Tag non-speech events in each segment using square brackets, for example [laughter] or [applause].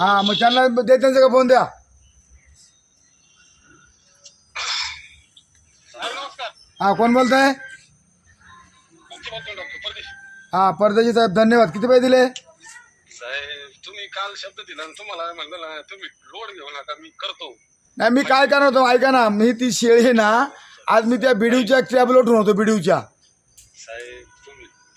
हा मग त्यांना दे त्यांचा का फोन द्या? हा कोण बोलताय? डॉक्टर परदेश. हा परदेशी साहेब धन्यवाद. किती पैसे दिले? साहेब तुम्ही काल शब्द दिला आणि तुम्हाला म्हणलं ना तुम्ही लोड घेऊ नका मी करतो. नाही मी काय करणार होतो ऐका ना मी ती शेळी ना आज मी त्या बिडीवच्या टॅबला उठून होतो बिडीवच्या साहेब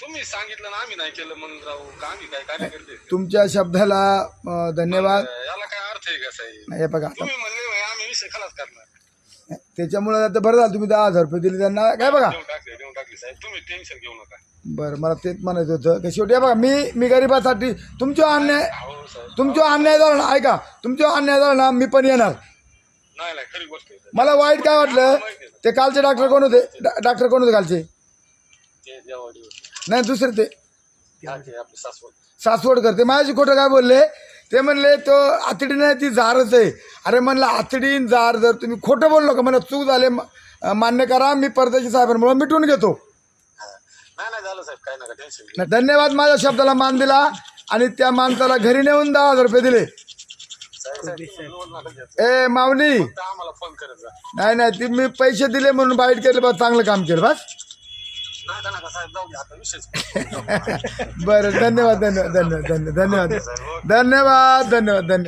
तुम्ही सांगितलं ना आम्ही नाही केलं मग राहू. का आम्ही काय कार्यकर्ते? तुमच्या शब्दाला अं, धन्यवाद. याला काय अर्थ आहे का साहेब हे बघा आता तुम्ही म्हणले आम्ही विषय खलास करणार. त्याच्यामुळे आता बरं झालं तुम्ही दहा हजार रुपये दिले त्यांना. काय बघा? देऊन टाकले देऊन टाकले साहेब तुम्ही टेन्शन घेऊ नका. बरं मला तेच म्हणायचं होतं. की शेवटी हे बघा मी मी गरिबासाठी तुमच्या अन्याय हो साहेब तुमच्या अन्याय झाला ना ऐका तुमच्या अन्याय झाला ना मी पण येणार. नाही नाही खरी गोष्ट आहे. मला वाईट काय वाटलं? ते कालचे डॉक्टर कोण होते? डा- डॉक्टर कोण होते कालचे? नाही दुसरे ते. सासवड. सासवडकर ते माझ्याशी खोटं काय बोलले? ते म्हणले तो आतडी नाही ती जारच आहे. अरे म्हणलं आतडी जार जर तुम्ही खोटं बोललो का मला चूक झाले मान्य करा मी परदेशी साहेबांमुळे मिटून घेतो. हा. नाही नाही झालं साहेब काय नका टेन्शन घेऊ. नाही, धन्यवाद माझ्या शब्दाला मान दिला आणि त्या माणसाला घरी नेऊन दहा हजार रुपये दिले. ए माऊली. करत नाही नाही ती मी पैसे दिले म्हणून बाईट केलं बस चांगलं काम केलं बस. नाही का साहेब जाऊ द्या आता विषयच [laughs] बरं धन्यवाद धन्यवाद धन्यवाद धन्यवाद धन्यवाद धन्यवाद धन्यवाद धन्यवाद.